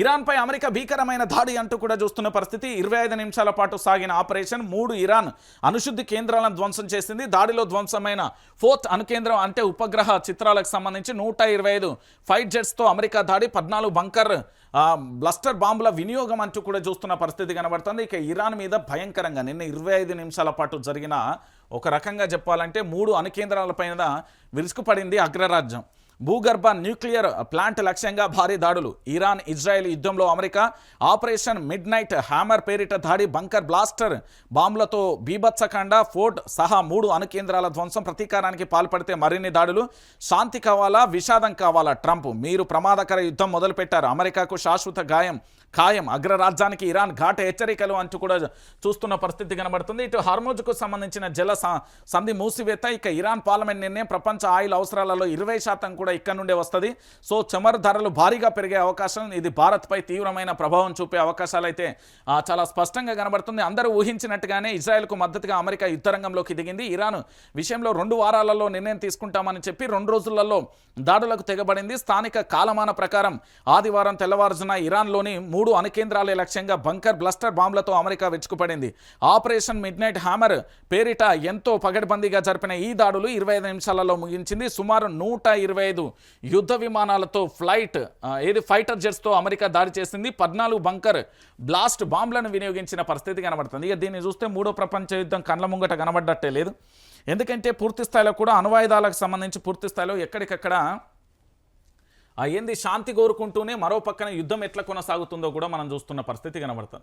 ఇరాన్పై America భీకరమైన దాడి అంటూ కూడా చూస్తున్న పరిస్థితి. ఇరవై ఐదు నిమిషాల పాటు సాగిన ఆపరేషన్ మూడు ఇరాన్ అణుశుద్ధి కేంద్రాలను ధ్వంసం చేసింది. దాడిలో ధ్వంసమైన ఫోర్త్ అనుకేంద్రం అంటే ఉపగ్రహ చిత్రాలకు సంబంధించి నూట ఇరవై ఐదు ఫైట్ జెట్స్తో అమెరికా దాడి పద్నాలుగు బంకర్ బ్లస్టర్ బాంబుల వినియోగం అంటూ కూడా చూస్తున్న పరిస్థితి కనబడుతుంది. ఇక ఇరాన్ మీద భయంకరంగా నిన్న ఇరవై ఐదు నిమిషాల పాటు జరిగిన ఒక రకంగా చెప్పాలంటే మూడు అనుకేంద్రాలపైన విరుసుకుపడింది అగ్రరాజ్యం. భూగర్భ న్యూక్లియర్ ప్లాంట్ లక్ష్యంగా భారీ దాడులు. ఇరాన్ ఇజ్రాయెల్ యుద్ధంలో America operation midnight hammer పేరిట దాడి బంకర్ బ్లాస్టర్ బాంబులతో బీభత్సకాండ ఫోర్ట్ సహా మూడు అణుకేంద్రాల ధ్వంసం ప్రతీకారానికి పాల్పడితే మరిన్ని దాడులు. శాంతి కావాలా? విషాదం కావాలా? ట్రంప్ మీరు ప్రమాదకర యుద్ధం మొదలుపెట్టారు. అమెరికాకు శాశ్వత గాయం ఖాయం అగ్రరాజ్యానికి ఇరాన్ ఘాట హెచ్చరికలు అంటూ కూడా చూస్తున్న పరిస్థితి కనబడుతుంది. ఇటు హార్మోజ్కు సంబంధించిన జల స- సంధి మూసివేత. ఇక ఇరాన్ పార్లమెంట్ నిర్ణయం ప్రపంచ ఆయిల్ అవసరాలలో ఇరవై శాతం కూడా ఇక్కడ నుండే వస్తుంది. సో చమర ధరలు భారీగా పెరిగే అవకాశం ఇది భారత్పై తీవ్రమైన ప్రభావం చూపే అవకాశాలు అయితే చాలా స్పష్టంగా కనబడుతుంది. అందరూ ఊహించినట్టుగానే ఇజ్రాయెల్కు మద్దతుగా అమెరికా యుద్ధ రంగంలోకి దిగింది. ఇరాన్ విషయంలో రెండు వారాలలో నిర్ణయం తీసుకుంటామని చెప్పి రెండు రోజులలో దాడులకు తెగబడింది. స్థానిక కాలమాన ప్రకారం ఆదివారం తెల్లవారుజున ఇరాన్లోని మూడు అణుకేంద్రాల లక్ష్యంగా బంకర్ బ్లస్టర్ బాంబులతో అమెరికా వెచ్చుకుపడింది. ఆపరేషన్ మిడ్ నైట్ హ్యామర్ పేరిట ఎంతో పగడ్బందీగా జరిపిన ఈ దాడులు ఇరవై ఐదు నిమిషాలలో ముగించింది. సుమారు నూట ఇరవై ఐదు యుద్ధ విమానాలతో ఫ్లైట్ ఏది ఫైటర్ జెట్స్తో అమెరికా దాడి చేసింది. పద్నాలుగు బంకర్ బ్లాస్ట్ బాంబులను వినియోగించిన పరిస్థితి కనబడుతుంది. ఇక దీన్ని చూస్తే మూడో ప్రపంచ యుద్ధం కండ్ల ముంగట కనబడ్డట్టే లేదు. ఎందుకంటే పూర్తి స్థాయిలో కూడా అణువాయుధాలకు సంబంధించి పూర్తి స్థాయిలో ఎక్కడికక్కడ ఏంది శాంతి కోరుకుంటూనే మరో పక్కన యుద్ధం ఎట్లా కొనసాగుతుందో కూడా మనం చూస్తున్న పరిస్థితి కనబడుతుంది.